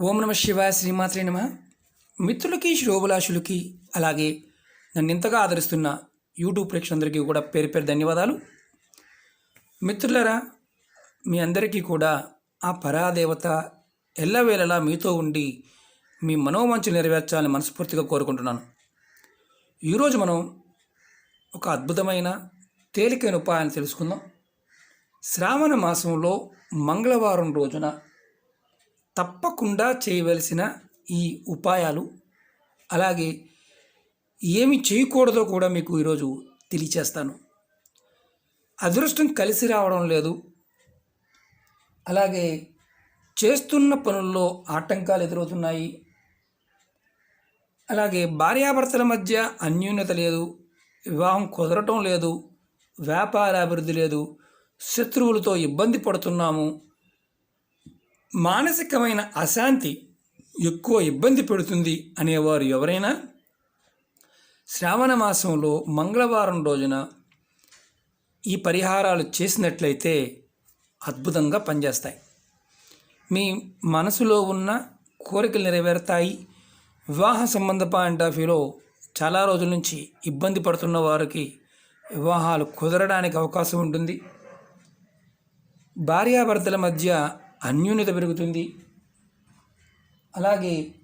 ఓం నమ శివాయ శ్రీమాత్రే నమ. మిత్రులకి శ్రోభిలాషులకి అలాగే నన్ను ఇంతగా ఆదరిస్తున్న యూట్యూబ్ ప్రేక్షకులందరికీ కూడా పేరు పేరు ధన్యవాదాలు. మిత్రులరా మీ అందరికీ కూడా ఆ పరాదేవత ఎల్లవేళలా మీతో ఉండి మీ మనోవాంఛలు నెరవేర్చాలని మనస్ఫూర్తిగా కోరుకుంటున్నాను. ఈరోజు మనం ఒక అద్భుతమైన తేలికైన ఉపాయాన్ని తెలుసుకుందాం. శ్రావణ మాసంలో మంగళవారం రోజున తప్పకుండా చేయవలసిన ఈ ఉపాయాలు అలాగే ఏమి చేయకూడదో కూడా మీకు ఈరోజు తెలియచేస్తాను. అదృష్టం కలిసి రావడం లేదు. అలాగే చేస్తున్న పనుల్లో ఆటంకాలు ఎదురవుతున్నాయి. అలాగే భార్యాభర్తల మధ్య అన్యూన్యత లేదు. వివాహం కుదరటం లేదు. వ్యాపార అభివృద్ధి లేదు. శత్రువులతో ఇబ్బంది పడుతున్నాము. మానసికమైన అశాంతి ఎక్కువ ఇబ్బంది పెడుతుంది అనేవారు ఎవరైనా? శ్రావణ మాసంలో మంగళవారం రోజున ఈ పరిహారాలు చేసినట్లయితే అద్భుతంగా పనిచేస్తాయి. మీ మనసులో ఉన్న కోరికలు నెరవేరుతాయి. వివాహ సంబంధ పాయింట్ ఆఫ్ వ్యూలో చాలా రోజుల నుంచి ఇబ్బంది పడుతున్న వారికి వివాహాలు కుదరడానికి అవకాశం ఉంటుంది. భార్యాభర్తల మధ్య అన్యోన్యత పెరుగుతుంది. అలాగే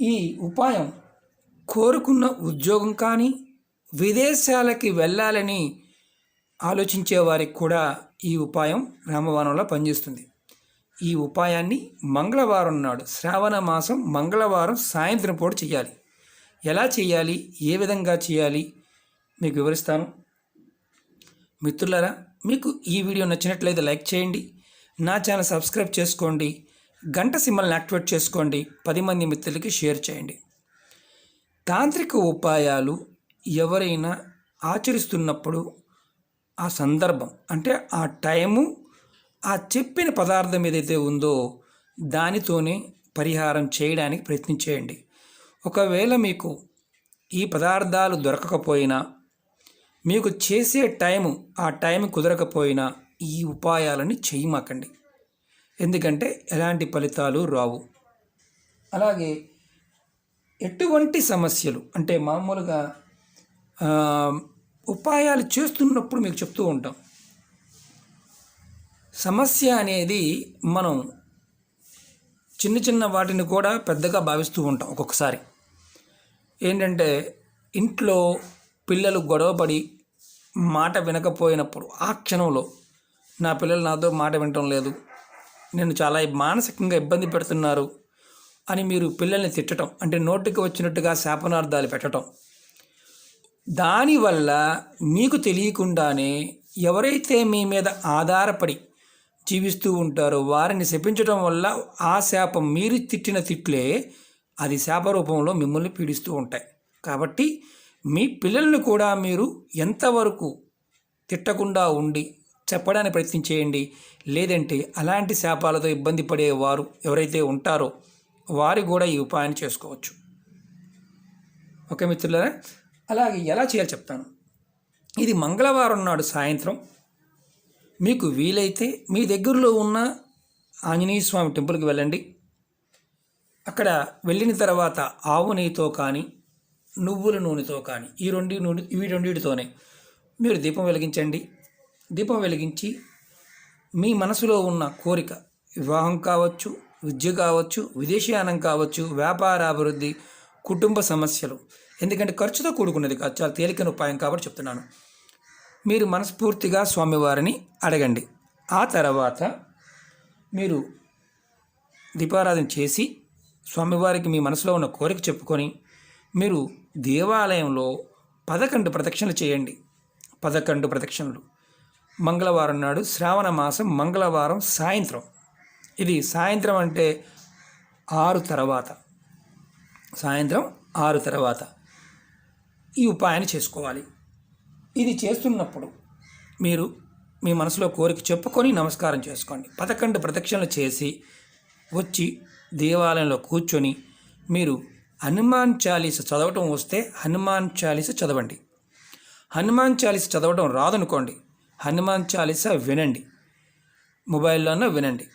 ఈ ఉపాయం కోరుకున్న ఉద్యోగం కానీ విదేశాలకి వెళ్ళాలని ఆలోచించే వారికి కూడా ఈ ఉపాయం రామవానంలో పనిచేస్తుంది. ఈ ఉపాయాన్ని మంగళవారం నాడు శ్రావణ మాసం మంగళవారం సాయంత్రం పూట చేయాలి. ఎలా చేయాలి? ఏ విధంగా చేయాలి? మీకు వివరిస్తాను. మిత్రులారా మీకు ఈ వీడియో నచ్చినట్లయితే లైక్ చేయండి. నా ఛానల్ సబ్స్క్రైబ్ చేసుకోండి గంట సింబల్ని యాక్టివేట్ చేసుకోండి పది మంది మిత్రులకి షేర్ చేయండి. తాంత్రిక ఉపాయాలు ఎవరైనా ఆచరిస్తున్నప్పుడు ఆ సందర్భం అంటే ఆ టైము ఆ చెప్పిన పదార్థం ఏదైతే ఉందో దానితోనే పరిహారం చేయడానికి ప్రయత్నించేయండి ఒకవేళ మీకు ఈ పదార్థాలు దొరకకపోయినా మీకు చేసే టైము ఆ టైం కుదరకపోయినా ఈ ఉపాయాలని చేయమాకండి. ఎందుకంటే ఎలాంటి ఫలితాలు రావు. అలాగే ఎటువంటి సమస్యలు అంటే మామూలుగా ఉపాయాలు చేస్తున్నప్పుడు మీకు చెప్తూ ఉంటాం. సమస్య అనేది మనం చిన్న చిన్న వాటిని కూడా పెద్దగా భావిస్తూ ఉంటాం ఒక్కొక్కసారి. ఏంటంటే ఇంట్లో పిల్లలు గొడవపడి మాట వినకపోయినప్పుడు ఆ క్షణంలో నా పిల్లలు నాతో మాట వినటం లేదు. నేను చాలా మానసికంగా ఇబ్బంది పెడుతున్నారు అని మీరు పిల్లల్ని తిట్టడం అంటే నోటికి వచ్చినట్టుగా శాపనార్థాలు పెట్టడం దానివల్ల మీకు తెలియకుండానే ఎవరైతే మీ మీద ఆధారపడి జీవిస్తూ ఉంటారో వారిని శపించడం వల్ల ఆ శాపం మీరు తిట్టిన తిట్లే అది శాప రూపంలో మిమ్మల్ని పీడిస్తూ ఉంటాయి. కాబట్టి మీ పిల్లల్ని కూడా మీరు ఎంతవరకు తిట్టకుండా ఉండి చెప్పడానికి ప్రయత్నం చేయండి. లేదంటే అలాంటి శాపాలతో ఇబ్బంది పడేవారు ఎవరైతే ఉంటారో వారు కూడా ఈ ఉపాయాన్ని చేసుకోవచ్చు. ఓకే మిత్రులారా? అలాగే ఎలా చేయాలో చెప్తాను. ఇది మంగళవారం నాడు సాయంత్రం. మీకు వీలైతే మీ దగ్గరలో ఉన్న ఆంజనేయ స్వామి టెంపుల్కి వెళ్ళండి. అక్కడ వెళ్ళిన తర్వాత ఆవు నెయ్యితో కానీ నువ్వుల నూనెతో కానీ ఈ రెండు నూనె ఇవి రెండింటితోనే మీరు దీపం వెలిగించండి. దీపం వెలిగించి మీ మనసులో ఉన్న కోరిక వివాహం కావచ్చు విద్య కావచ్చు విదేశీయానం కావచ్చు వ్యాపార అభివృద్ధి కుటుంబ సమస్యలు ఎందుకంటే ఖర్చుతో కూడుకున్నది కాదు. చాలా తేలికైన ఉపాయం కాబట్టి చెప్తున్నాను. మీరు మనస్ఫూర్తిగా స్వామివారిని అడగండి. ఆ తర్వాత మీరు దీపారాధన చేసి స్వామివారికి మీ మనసులో ఉన్న కోరిక చెప్పుకొని మీరు దేవాలయంలో పదకొండు ప్రదక్షిణలు చేయండి. పదకొండు ప్రదక్షిణలు. మంగళవారం నాడు శ్రావణ మాసం మంగళవారం సాయంత్రం. ఇది సాయంత్రం అంటే ఆరు తర్వాత. సాయంత్రం ఆరు తర్వాత ఈ ఉపాయాన్ని చేసుకోవాలి. ఇది చేస్తున్నప్పుడు మీరు మీ మనసులో కోరిక చెప్పుకొని నమస్కారం చేసుకోండి. పదకొండు ప్రదక్షిణలు చేసి వచ్చి దేవాలయంలో కూర్చొని మీరు హనుమాన్ చాలీస చదవటం వస్తే హనుమాన్ చాలీస చదవండి. హనుమాన్ చాలీస చదవటం రాదనుకోండి. హనుమాన్ చాలీస వినండి. మొబైల్లోనే వినండి.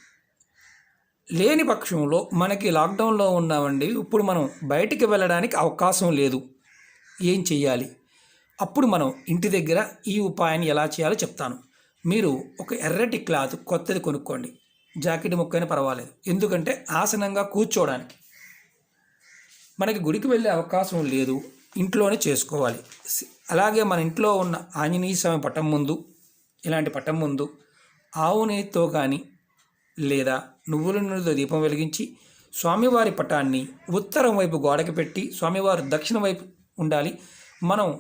లేని పక్షంలో మనకి లాక్డౌన్లో ఉన్నామండి. ఇప్పుడు మనం బయటికి వెళ్ళడానికి అవకాశం లేదు. ఏం చెయ్యాలి? అప్పుడు మనం ఇంటి దగ్గర ఈ ఉపాయాన్ని ఎలా చేయాలో చెప్తాను. మీరు ఒక ఎర్రటి క్లాత్ కొత్తది కొనుక్కోండి. జాకెట్ ముక్కైనా పర్వాలేదు. ఎందుకంటే ఆసనంగా కూర్చోవడానికి మనకి గుడికి వెళ్ళే అవకాశం లేదు. ఇంట్లోనే చేసుకోవాలి. అలాగే మన ఇంట్లో ఉన్న ఆంజనేయ స్వామి పటం ముందు ఇలాంటి పటం ముందు ఆవు నెయ్యితో కానీ లేదా నువ్వుల నూనెతో దీపం వెలిగించి స్వామివారి పటాన్ని ఉత్తరం వైపు గోడకి పెట్టి స్వామివారు దక్షిణ వైపు ఉండాలి. మనం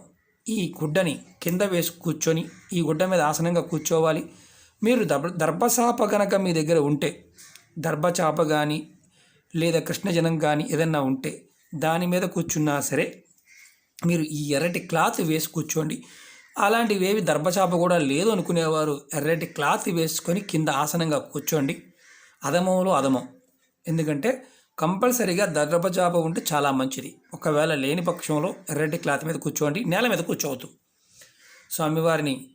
ఈ గుడ్డని కింద వేసి కూర్చొని ఈ గుడ్డ మీద ఆసనంగా కూర్చోవాలి. మీరు దర్భ దర్భచాప గనక మీ దగ్గర ఉంటే దర్భచాప కానీ లేదా కృష్ణజనం కానీ ఏదన్నా ఉంటే దాని మీద కూర్చున్నా సరే మీరు ఈ ఎర్రటి క్లాత్ వేసి కూర్చోండి. అలాంటివి ఏవి దర్భచాప కూడా లేదు అనుకునేవారు. ఎర్రటి క్లాత్ వేసుకొని కింద ఆసనంగా కూర్చోండి. అధమంలో అధమం. ఎందుకంటే కంపల్సరీగా దర్భచాప ఉంటే చాలా మంచిది. ఒకవేళ లేని పక్షంలో ఎర్రటి క్లాత్ మీద కూర్చోండి. నేల మీద కూర్చోవద్దు. స్వామివారిని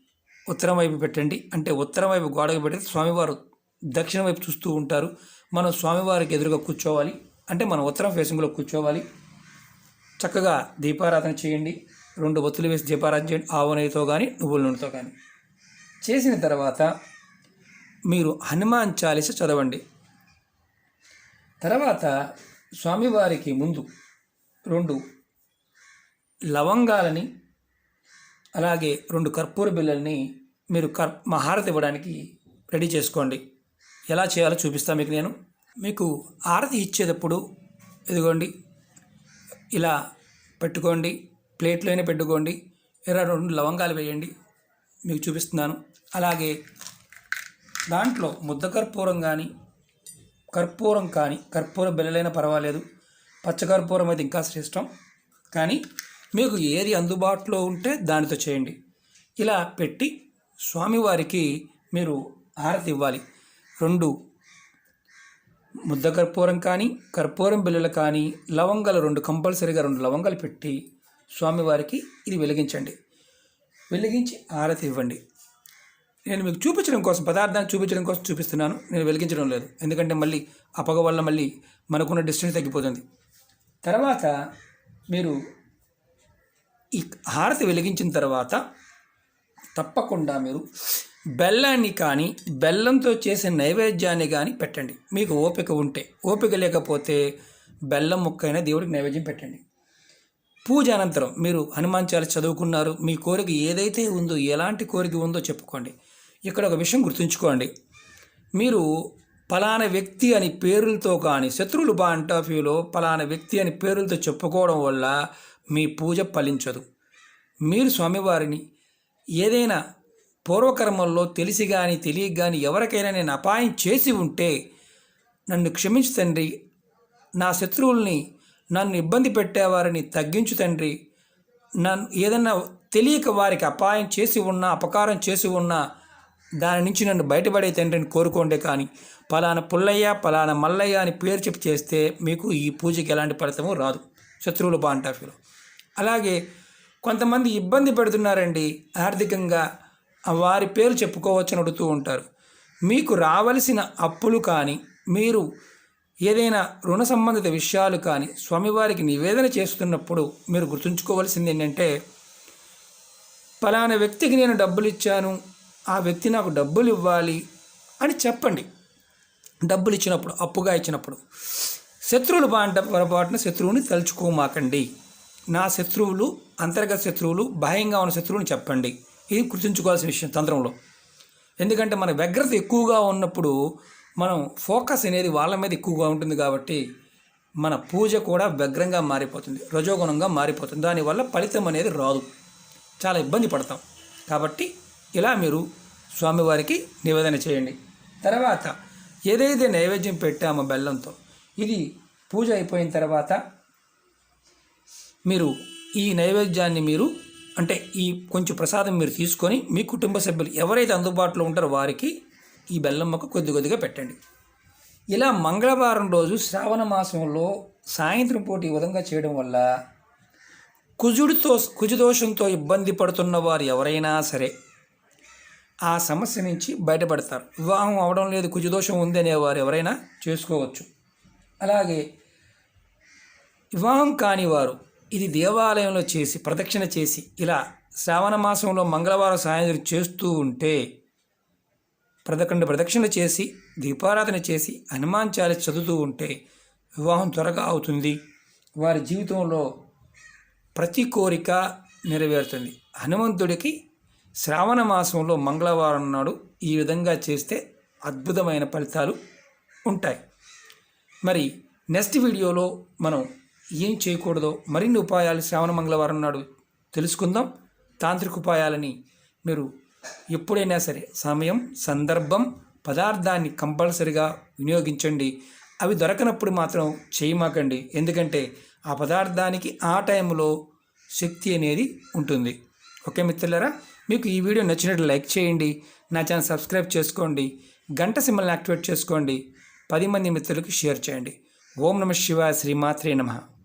ఉత్తరం వైపు పెట్టండి. అంటే ఉత్తరం వైపు గోడకు పెడితే స్వామివారు దక్షిణ వైపు చూస్తూ ఉంటారు. మనం స్వామివారికి ఎదురుగా కూర్చోవాలి. అంటే మనం ఉత్తరం ఫేసింగ్లో కూర్చోవాలి. చక్కగా దీపారాధన చేయండి. రెండు ఒత్తులు వేసి దీపారాధన చేయండి. ఆవు నెయ్యితో కానీ నువ్వుల నూనెతో కానీ చేసిన తర్వాత మీరు హనుమాన్ చాలీస చదవండి. తర్వాత స్వామివారికి ముందు రెండు లవంగాలని అలాగే రెండు కర్పూర బిళ్ళల్ని మీరు కర్ మహారతి ఇవ్వడానికి రెడీ చేసుకోండి. ఎలా చేయాలో చూపిస్తాను మీకు నేను. మీకు హారతి ఇచ్చేటప్పుడు ఇదిగోండి ఇలా పెట్టుకోండి. ప్లేట్లోనే పెట్టుకోండి. ఇరవై రెండు లవంగాలు వేయండి. మీకు చూపిస్తున్నాను. అలాగే దాంట్లో ముద్ద కర్పూరం కానీ కర్పూరం కానీ కర్పూర బెల్లలైనా పర్వాలేదు. పచ్చకర్పూరం అయితే ఇంకా శ్రేష్టం. కానీ మీకు ఏది అందుబాటులో ఉంటే దానితో చేయండి. ఇలా పెట్టి స్వామివారికి మీరు హారతి ఇవ్వాలి. రెండు ముద్ద కర్పూరం కానీ కర్పూరం బిళ్ళలు కానీ లవంగాలు రెండు కంపల్సరీగా రెండు లవంగాలు పెట్టి స్వామివారికి ఇది వెలిగించండి. వెలిగించి హారతి ఇవ్వండి. నేను మీకు చూపించడం కోసం పదార్థాన్ని చూపించడం కోసం చూపిస్తున్నాను. నేను వెలిగించడం లేదు. ఎందుకంటే మళ్ళీ ఆ పొగ వల్ల మళ్ళీ మనకున్న డిస్టెన్స్ తగ్గిపోతుంది. తర్వాత మీరు ఈ హారతి వెలిగించిన తర్వాత తప్పకుండా మీరు బెల్లాన్ని కానీ బెల్లంతో చేసే నైవేద్యాన్ని కానీ పెట్టండి. మీకు ఓపిక ఉంటే. ఓపిక లేకపోతే బెల్లం ముక్కైనా దేవుడికి నైవేద్యం పెట్టండి. పూజ అనంతరం మీరు హనుమాన్ చాలీస చదువుకున్నారు మీ కోరిక ఏదైతే ఉందో ఎలాంటి కోరిక ఉందో చెప్పుకోండి. ఇక్కడ ఒక విషయం గుర్తుంచుకోండి. మీరు పలానా వ్యక్తి అని పేర్లతో కానీ శత్రువులు పాయింట్ ఆఫ్ వ్యూలో పలానా వ్యక్తి అని పేర్లతో చెప్పుకోవడం వల్ల మీ పూజ ఫలించదు. మీరు స్వామివారిని ఏదైనా పూర్వకర్మల్లో తెలిసి కానీ తెలియక కానీ ఎవరికైనా నేను అపాయం చేసి ఉంటే నన్ను క్షమించు తండ్రి నా శత్రువుల్ని నన్ను ఇబ్బంది పెట్టేవారిని తగ్గించు తండ్రి. నన్ను ఏదన్నా తెలియక వారికి అపాయం చేసి ఉన్నా అపకారం చేసి ఉన్నా దాని నుంచి నన్ను బయటపడే తండ్రిని కోరుకోండి కానీ పలానా పుల్లయ్య పలానా మల్లయ్య అని పేరు చెప్పి చేస్తే మీకు ఈ పూజకి ఎలాంటి ఫలితము రాదు. శత్రువులు బాంటాఫీలో అలాగే కొంతమంది ఇబ్బంది పెడుతున్నారండి. ఆర్థికంగా వారి పేరు చెప్పుకోవచ్చని అడుగుతూ ఉంటారు. మీకు రావలసిన అప్పులు కానీ మీరు ఏదైనా రుణ సంబంధిత విషయాలు కానీ స్వామివారికి నివేదన చేస్తున్నప్పుడు మీరు గుర్తుంచుకోవాల్సింది ఏంటంటే పలానా వ్యక్తికి నేను డబ్బులు ఇచ్చాను ఆ వ్యక్తి నాకు డబ్బులు ఇవ్వాలి అని చెప్పండి. డబ్బులు ఇచ్చినప్పుడు అప్పుగా ఇచ్చినప్పుడు. శత్రువులు బాంట పొరపాటున శత్రువుని తలుచుకోమాకండి. నా శత్రువులు అంతర్గత శత్రువులు భయంగా ఉన్న శత్రువుని చెప్పండి. ఇది గుర్తుంచుకోవాల్సిన విషయం తంత్రంలో ఎందుకంటే మన వ్యగ్రత ఎక్కువగా ఉన్నప్పుడు మనం ఫోకస్ అనేది వాళ్ళ మీద ఎక్కువగా ఉంటుంది కాబట్టి మన పూజ కూడా వ్యగ్రంగా మారిపోతుంది రజోగుణంగా మారిపోతుంది. దానివల్ల ఫలితం అనేది రాదు. చాలా ఇబ్బంది పడతాం. కాబట్టి ఇలా మీరు స్వామివారికి నివేదన చేయండి. తర్వాత ఏదైతే నైవేద్యం పెట్టామో బెల్లంతో ఇది పూజ అయిపోయిన తర్వాత మీరు ఈ నైవేద్యాన్ని మీరు అంటే ఈ కొంచెం ప్రసాదం మీరు తీసుకొని మీ కుటుంబ సభ్యులు ఎవరైతే అందుబాటులో ఉంటారో వారికి ఈ బెల్లం మొక్క కొద్ది కొద్దిగా పెట్టండి. ఇలా మంగళవారం రోజు శ్రావణ మాసంలో సాయంత్రం పూట ఈ విధంగా చేయడం వల్ల కుజుడితో కుజుదోషంతో ఇబ్బంది పడుతున్న వారు ఎవరైనా సరే ఆ సమస్య నుంచి బయటపడతారు. వివాహం అవడం లేదు కుజుదోషం ఉంది అనేవారు ఎవరైనా చేసుకోవచ్చు. అలాగే వివాహం కాని వారు ఇది దేవాలయంలో చేసి ప్రదక్షిణ చేసి ఇలా శ్రావణ మాసంలో మంగళవారం సాయంత్రం చేస్తూ ఉంటే ప్రదకండ ప్రదక్షిణ చేసి దీపారాధన చేసి హనుమాన్ చాలీస చదువుతూ ఉంటే వివాహం త్వరగా అవుతుంది. వారి జీవితంలో ప్రతి కోరిక నెరవేరుతుంది. హనుమంతుడికి శ్రావణ మాసంలో మంగళవారం నాడు ఈ విధంగా చేస్తే అద్భుతమైన ఫలితాలు ఉంటాయి. మరి నెక్స్ట్ వీడియోలో మనం ఏం చేయకూడదో మరిన్ని ఉపాయాలు శ్రావణ మంగళవారం నాడు తెలుసుకుందాం. తాంత్రిక ఉపాయాలని మీరు ఎప్పుడైనా సరే సమయం సందర్భం పదార్థాన్ని కంపల్సరిగా వినియోగించండి. అవి దొరకనప్పుడు మాత్రం చేయమాకండి. ఎందుకంటే ఆ పదార్థానికి ఆ టైంలో శక్తి అనేది ఉంటుంది. ఓకే మిత్రులారా? మీకు ఈ వీడియో నచ్చినట్లు లైక్ చేయండి. నా ఛానల్ సబ్స్క్రైబ్ చేసుకోండి. గంట సింబల్ని యాక్టివేట్ చేసుకోండి. పది మంది మిత్రులకు షేర్ చేయండి. ఓం నమ శివాయ శ్రీమాత్రే నమః.